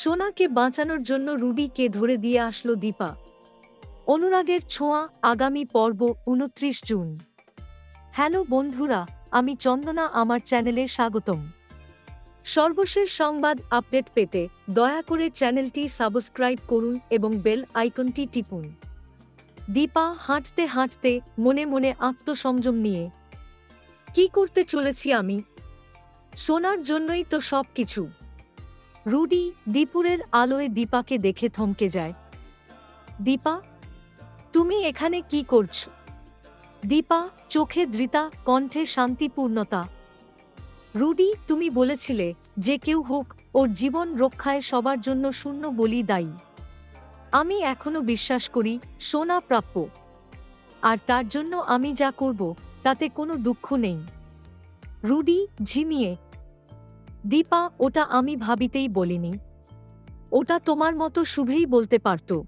সোনাকে বাঁচানোর জন্য রুডিকে ধরে দিয়ে আসলো দীপা। অনুরাগের ছোঁয়া আগামী পর্ব উনত্রিশ জুন। হ্যালো বন্ধুরা, আমি চন্দনা, আমার চ্যানেলে স্বাগতম। সর্বশেষ সংবাদ আপডেট পেতে দয়া করে চ্যানেলটি সাবস্ক্রাইব করুন এবং বেল আইকনটি টিপুন। দীপা হাঁটতে হাঁটতে মনে মনে আত্মসংযম নিয়ে, কি করতে চলেছি আমি? সোনার জন্যই তো সব কিছু রুডি দীপুরের আলোয় দীপাকে দেখে থমকে যায়। দীপা, তুমি এখানে কি করছ? দীপা, চোখে ধৃতা, কণ্ঠে শান্তিপূর্ণতা। রুডি, তুমি বলেছিলে যে কেউ হোক, ওর জীবন রক্ষায় সবার জন্য শূন্য বলি দায়ী। আমি এখনও বিশ্বাস করি, সোনা প্রাপ্য। আর তার জন্য আমি যা করব, তাতে কোনো দুঃখ নেই। রুডি, ঝিমিয়ে দীপা, ওটা আমি ভাবিতেই বলিনি। ওটা তোমার মতো শুভেই বলতে পারত।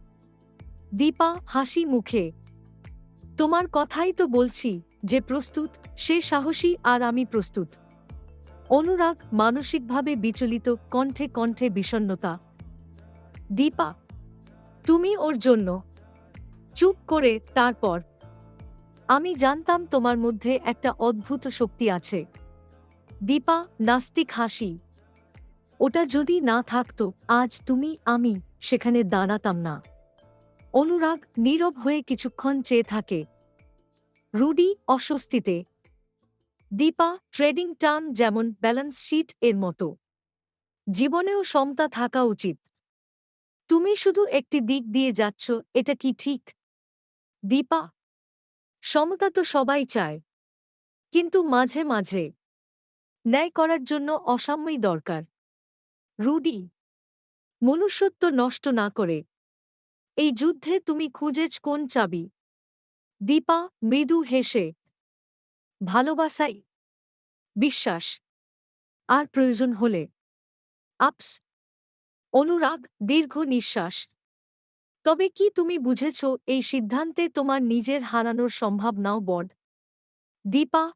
দীপা, হাসি মুখে। তোমার কথাই তো বলছি যে প্রস্তুত, সে সাহসী আর আমি প্রস্তুত। অনুরাগ মানসিকভাবে বিচলিত, কণ্ঠে কণ্ঠে বিষণ্ণতা। দীপা, তুমি ওর জন্য। চুপ করে তারপর। আমি জানতাম তোমার মধ্যে একটা অদ্ভুত শক্তি আছে। দীপা, নাস্তিক হাসি। ওটা যদি না থাকতো, আজ তুমি, আমি সেখানে দাঁড়াতাম না। অনুরাগ নীরব হয়ে কিছুক্ষণ চেয়ে থাকে। রুডি অস্বস্তিতে। দীপা, ট্রেডিং টার্ন যেমন ব্যালেন্স শিট এর মতো। জীবনেও সমতা থাকা উচিত। তুমি শুধু একটি দিক দিয়ে যাচ্ছ, এটা কি ঠিক? দীপা, সমতা তো সবাই চায়। কিন্তু মাঝে মাঝে ন্যায় করার জন্য অসাম্যই দরকার। রুডি, মনুষ্যত্ব নষ্ট না করে। এই যুদ্ধে তুমি খুঁজেছ কোন চাবি? দীপা, মৃদু হেসে, ভালোবাসাই বিশ্বাস। আর প্রয়োজন হলে। আপস অনুরাগ দীর্ঘ নিঃশ্বাস। তবে কি তুমি বুঝেছ এই সিদ্ধান্তে তোমার নিজের হারানোর সম্ভাবনাও বড? দীপা